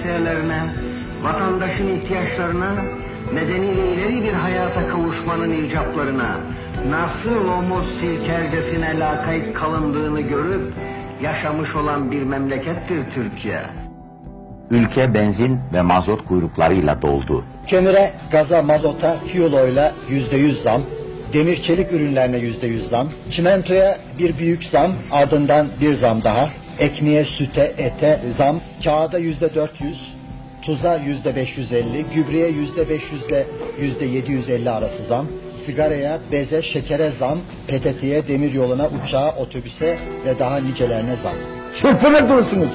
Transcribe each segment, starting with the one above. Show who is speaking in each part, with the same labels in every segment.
Speaker 1: meselelerine, vatandaşın ihtiyaçlarına, nedeniyle ileri bir hayata kavuşmanın icaplarına, nasıl omuz silkercesine lakayt kalındığını görüp, yaşamış olan bir memlekettir Türkiye.
Speaker 2: Ülke benzin ve mazot kuyruklarıyla doldu.
Speaker 3: Kömüre, gaza, mazota, fiyoloyla yüzde yüz zam, demir çelik ürünlerine yüzde yüz zam, çimentoya bir büyük zam, ardından bir zam daha, ekmeğe, süte, ete zam, kağıda yüzde dört yüz, tuza yüzde beş yüz elli, gübreye yüzde beş yüzle yüzde yedi yüz elli arası zam, sigaraya, beze, şekere zam, PTT'ye, demir yoluna, uçağa, otobüse ve daha nicelerine zam.
Speaker 4: Çırpınır durursunuz.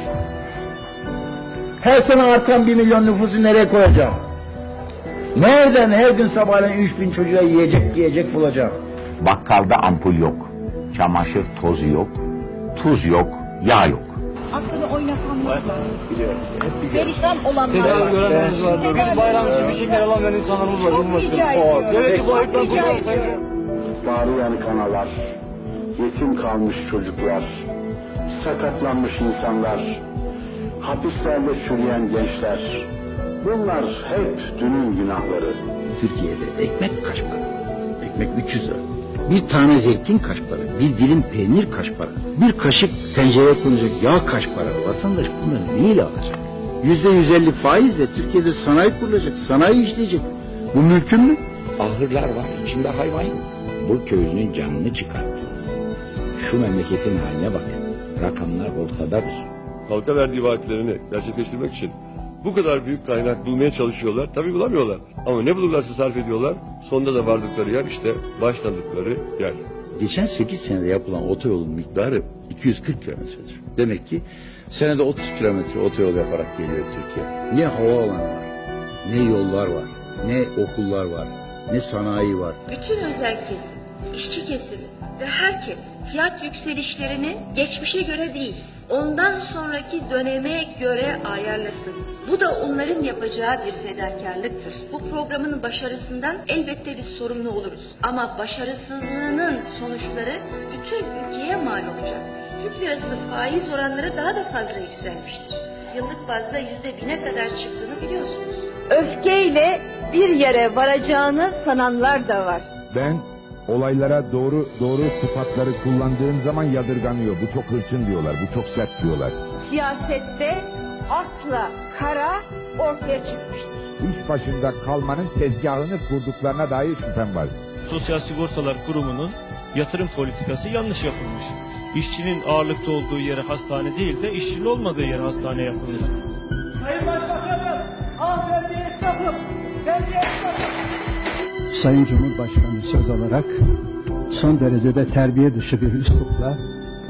Speaker 4: Her sene artan bir milyon nüfusu nereye koyacağım? Nereden her gün sabahleyin üç bin çocuğa yiyecek yiyecek bulacağım?
Speaker 2: Bakkalda ampul yok. Çamaşır tozu yok. Tuz yok. Yağ yok.
Speaker 5: aklını oynatanlar var. Perişan olanlar
Speaker 6: Tedavi
Speaker 5: var.
Speaker 6: görenlerimiz var. Bir bayram için bir şeker alamayan insanlarımız var.
Speaker 5: Çok rica ediyorum.
Speaker 6: Evet, bu ayıptan
Speaker 5: ediyorum.
Speaker 7: Bağrıyan kanalar, yetim kalmış çocuklar, sakatlanmış insanlar, hapislerde çürüyen gençler. Bunlar hep dünün günahları.
Speaker 4: Türkiye'de ekmek kaç para? Ekmek 300 lira. Bir tane zeytin kaç para? Bir dilim peynir kaç para? Bir kaşık tencereye konacak yağ kaç para? Vatandaş bunları neyle alacak? Yüzde 150 faizle Türkiye'de sanayi kurulacak, sanayi işleyecek. Bu mümkün mü?
Speaker 2: Ahırlar var. içinde hayvan yok. Bu köylünün canını çıkarttınız. Şu memleketin haline bakın. Rakamlar ortadadır.
Speaker 8: halka verdiği vaatlerini gerçekleştirmek için bu kadar büyük kaynak bulmaya çalışıyorlar. Tabii bulamıyorlar. Ama ne bulurlarsa sarf ediyorlar. Sonunda da vardıkları yer işte başladıkları yer.
Speaker 4: Geçen 8 senede yapılan otoyolun miktarı 240 kilometredir. Demek ki senede 30 kilometre otoyol yaparak geliyor Türkiye. Ne havaalanı var, ne yollar var, ne okullar var, ne sanayi var.
Speaker 9: bütün özel kesim, işçi kesimi ve herkes fiyat yükselişlerini geçmişe göre değil, ondan sonraki döneme göre ayarlasın. Bu da onların yapacağı bir fedakarlıktır. Bu programın başarısından elbette biz sorumlu oluruz. Ama başarısızlığının sonuçları bütün ülkeye mal olacak. Türk lirası faiz oranları daha da fazla yükselmiştir. Yıllık bazda yüzde bine kadar çıktığını biliyorsunuz.
Speaker 5: Öfkeyle bir yere varacağını sananlar da var.
Speaker 10: Ben olaylara doğru doğru sıfatları kullandığım zaman yadırganıyor. Bu çok hırçın diyorlar, bu çok sert diyorlar.
Speaker 5: Siyasette akla kara ortaya çıkmıştır.
Speaker 10: İş başında kalmanın tezgahını kurduklarına dair şüphem var.
Speaker 6: Sosyal Sigortalar Kurumu'nun yatırım politikası yanlış yapılmış. İşçinin ağırlıkta olduğu yere hastane değil de işçinin olmadığı yere hastane yapılmış.
Speaker 3: Sayın Cumhurbaşkanı söz olarak son derecede terbiye dışı bir üslupla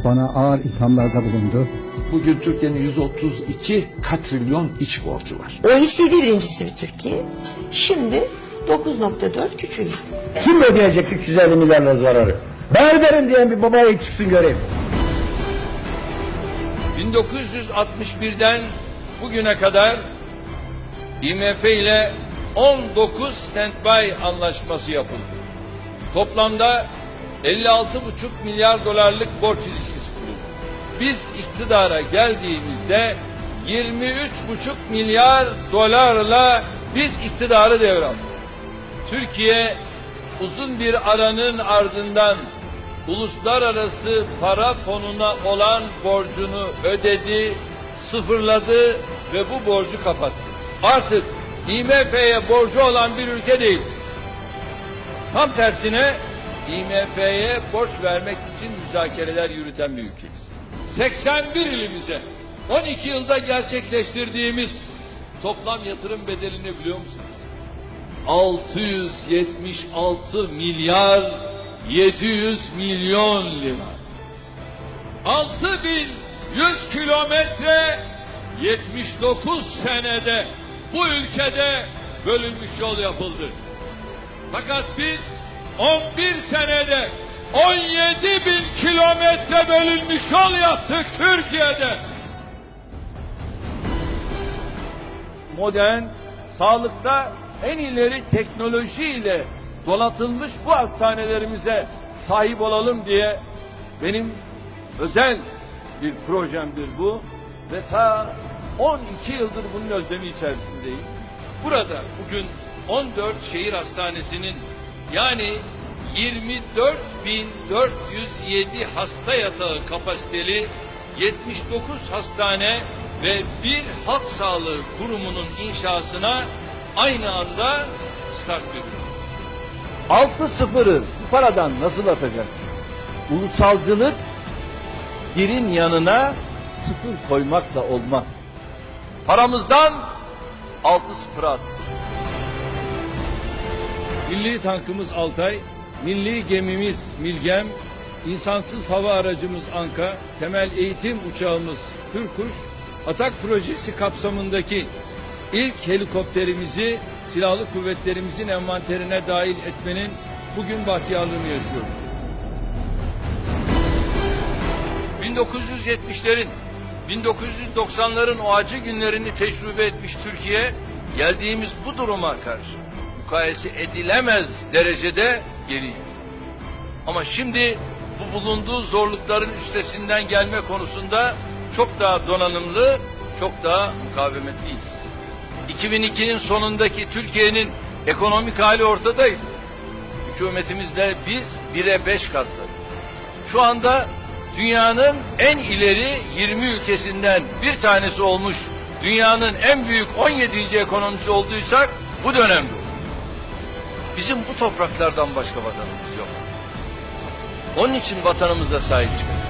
Speaker 3: bana ağır ithamlarda bulundu.
Speaker 10: Bugün Türkiye'nin 132 katrilyon iç borcu var.
Speaker 9: OECD birincisi bir Türkiye. Şimdi 9.4 küçüldü.
Speaker 4: Kim ödeyecek 350 milyar lira zararı? Berberim diyen bir babaya çıksın göreyim.
Speaker 6: 1961'den bugüne kadar IMF ile 19 standby anlaşması yapıldı. Toplamda 56,5 milyar dolarlık borç ilişkisi kuruldu. Biz iktidara geldiğimizde 23,5 milyar dolarla biz iktidarı devraldık. Türkiye uzun bir aranın ardından uluslararası para fonuna olan borcunu ödedi, sıfırladı ve bu borcu kapattı. Artık IMF'ye borcu olan bir ülke değiliz. Tam tersine IMF'ye borç vermek için müzakereler yürüten bir ülkeyiz. 81 ilimize 12 yılda gerçekleştirdiğimiz toplam yatırım bedelini biliyor musunuz? 676 milyar 700 milyon lira. 6100 kilometre 79 senede bu ülkede bölünmüş yol yapıldı. Fakat biz 11 senede 17 bin kilometre bölünmüş yol yaptık Türkiye'de. Modern, sağlıkta en ileri teknolojiyle donatılmış bu hastanelerimize sahip olalım diye benim özel bir projemdir bu ve ta 12 yıldır bunun özlemi içerisindeyim. Burada bugün 14 şehir hastanesinin yani 24.407 hasta yatağı kapasiteli 79 hastane ve bir halk sağlığı kurumunun inşasına aynı anda start veriyoruz. Altı sıfırı bu paradan nasıl atacak? Ulusalcılık birin yanına sıfır koymakla olmaz. Paramızdan altı sıfır at. Milli tankımız Altay, milli gemimiz Milgem, insansız hava aracımız Anka, temel eğitim uçağımız Hürkuş, Atak projesi kapsamındaki ilk helikopterimizi silahlı kuvvetlerimizin envanterine dahil etmenin bugün bahtiyarlığını yaşıyoruz. 1970'lerin, 1990'ların o acı günlerini tecrübe etmiş Türkiye, geldiğimiz bu duruma karşı mukayese edilemez derecede geri. Ama şimdi bu bulunduğu zorlukların üstesinden gelme konusunda çok daha donanımlı, çok daha mukavemetliyiz. 2002'nin sonundaki Türkiye'nin ekonomik hali ortadaydı. Hükümetimizle biz 1'e 5 katladık. Şu anda dünyanın en ileri 20 ülkesinden bir tanesi olmuş, dünyanın en büyük 17. ekonomisi olduysak bu dönemde. Bizim bu topraklardan başka vatanımız yok. Onun için vatanımıza sahip çıkacağız.